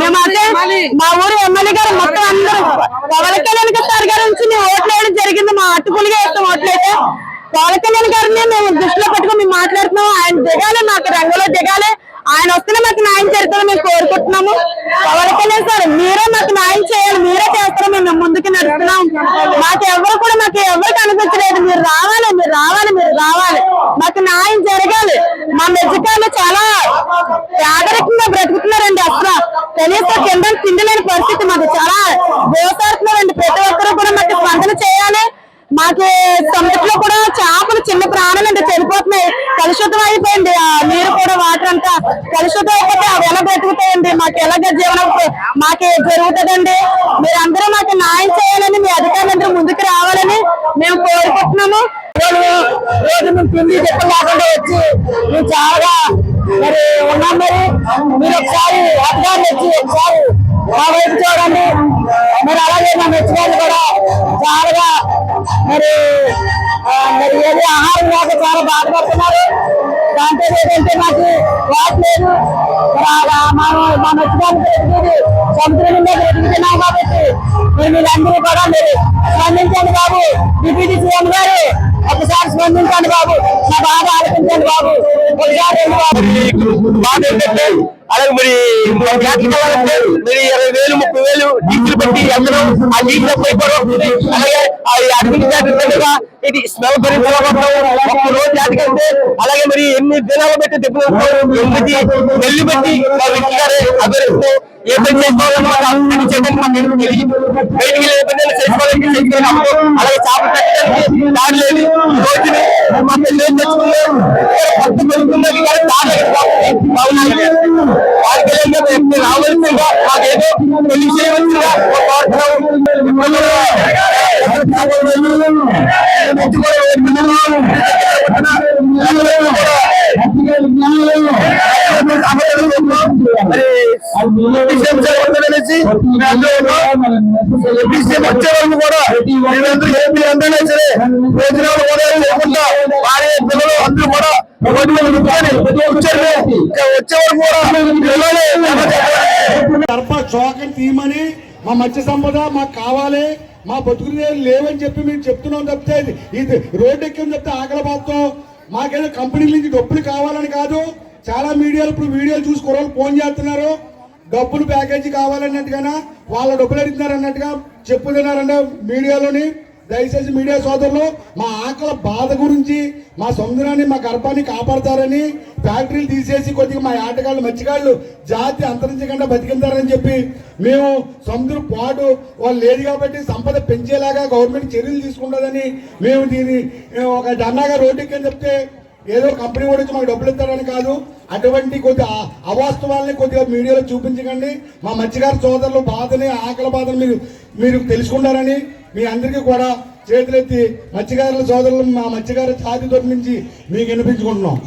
మేమైతే మా ఊరు ఎమ్మెల్యే గారు మొత్తం అందరూ పవన్ కళ్యాణ్ గారి గారి నుంచి మేము ఓట్లు వేయడం జరిగింది. మా అట్టుకులుగా వేస్తాం ఓట్లయితే పవన్ కళ్యాణ్ గారిని మేము దృష్టిలో పెట్టుకుని మేము మాట్లాడుతున్నాం ఆయన దిగాలి మాకు రంగులో దిగాలి. ఆయన వస్తేనే మాకు న్యాయం జరుగుతుందని మేము కోరుకుంటున్నాము. పవన్ కళ్యాణ్ సార్ మీరే మాకు న్యాయం చేయాలి మీరే చేస్తారు మేము ముందుకు నడుస్తున్నాం. మాకు ఎవరు కూడా మాకు ఎవరు కనిపించలేదు. మీరు రావాలి మీరు రావాలి మీరు రావాలి. మాకు న్యాయం జరగాలి. మా మెజకాయలు చాలా అసలు కనీసం కింద తిండి పరిస్థితి మాకు. చాలా వేసాడుతున్నారండి ప్రతి ఒక్కరూ కూడా మాకు స్పందన చేయాలి. మాకు సముద్రంలో కూడా చేపలు చిన్న ప్రాణాలు అంటే చనిపోతున్నాయి కలుషితం అయిపోయింది. ఆ నీరు కూడా వాటర్ అంతా కలుషితం అయిపోతే అవి ఎలా బ్రతుకుతాయండి. మాకు ఎలాగ జీవనం మాకు జరుగుతుందండి. మీరందరూ మాకు న్యాయం చేయాలని మీ అధికారులందరూ ముందుకు రావాలని మేము కోరుకుంటున్నాము. రోజు మేము తిండి చెప్పలేకుండా వచ్చి మేము చాలా మరి ఉన్నాం మరి. మీరు వచ్చి ఒకసారి మా వైపు చూడండి. మరి అలాగే మా మెచ్చుకోవాలి కూడా చాలా మరి మరి ఏది ఆహారం లేక చాలా బాధపడుతున్నారు. దాంతో ఏంటంటే మాకు వాట్ లేదు. మరి మా మెచ్చుకోవాలి బ్రతికేది సముద్రం నుండే బ్రతుకుతున్నాం కాబట్టి మరి మీరందరూ కూడా మీరు స్పందించండి బాబు. డిప్యూటీ సీఎం గారు ఒకసారి స్పందించండి బాబు. నా బాధ ఆలోచించండి బాబు. ఒకసారి బాబు. బాధ ఏంటంటే అలాగే మరి మన మరి ఇరవై వేలు ముప్పై వేలు డీజిల్ పెట్టి అందరం ఆ డీజిల్ అయిపోవడం అలాగే ఆ ఇది స్మెల్ పెరిగి ఒక్క రోజు జాతికంటే అలాగే మరి ఎన్ని దినాలు పెట్టి తిప్పుతారు ఎనిమిది నెల్లు పెట్టి మా వ్యక్తి గారు అభివృద్ధి ఏ పని మాకు మాకు తెలియదు. బయటికి ఏ పని చేసుకోవాలి అలాగే చేప పెట్టడానికి లేదు. రోజుని మా తెచ్చుకున్నాం బాగున్నాయి వారికి వెళ్ళి రావాల్సిందిగా మాకేదో పెళ్లి చేయవలసిందిగా వచ్చే వరకు కూడా మేమందరూ ఏపీ అందరినీ సరే భోజనాలు కూడా లేకుండా భార్య పిల్లలు అందరూ కూడా గర్భ చోకని తీయమని మా మత్స్య సంపద మాకు కావాలి మా బతుకులు లేవని చెప్పి మేము చెప్తున్నాం తప్పితే ఇది- రోడ్డు ఎక్కని చెప్తే ఆకలి మాకేదో కంపెనీల నుంచి డబ్బులు కావాలని కాదు. చాలా మీడియాలు ఇప్పుడు వీడియోలు చూసి కుర్రలు ఫోన్ చేస్తున్నారు. డబ్బులు ప్యాకేజీ కావాలన్నట్టుగా వాళ్ళ డబ్బులు అడుగుతున్నారు అన్నట్టుగా చెప్పుతున్నారంటే మీడియాలోని. దయచేసి మీడియా సోదరులు మా ఆకల బాధ గురించి మా సముద్రాన్ని మా గర్భాన్ని కాపాడతారని ఫ్యాక్టరీలు తీసేసి కొద్దిగా మా ఆటగాళ్ళు మంచిగాళ్ళు జాతి అంతరించకుండా బతికిందారని చెప్పి మేము సముద్రం పాటు వాళ్ళు లేదు కాబట్టి సంపద పెంచేలాగా గవర్నమెంట్ చర్యలు తీసుకుంటుందని మేము దీన్ని ఒక ధర్నాగా రోడ్డుకి చెప్తే ఏదో కంపెనీ కూడా మాకు డబ్బులు ఇస్తారని కాదు. అటువంటి కొద్ది అవాస్తవాల్ని కొద్దిగా మీడియాలో చూపించకండి. మా మత్స్యకార సోదరులు బాధని ఆకలి బాధని మీరు మీరు తెలుసుకుంటారని మీ అందరికీ కూడా చేతులెత్తి మత్స్యకారుల సోదరులు మా మత్స్యకార ఛాతి తరపు నుంచి మీకు వినిపించుకుంటున్నాం.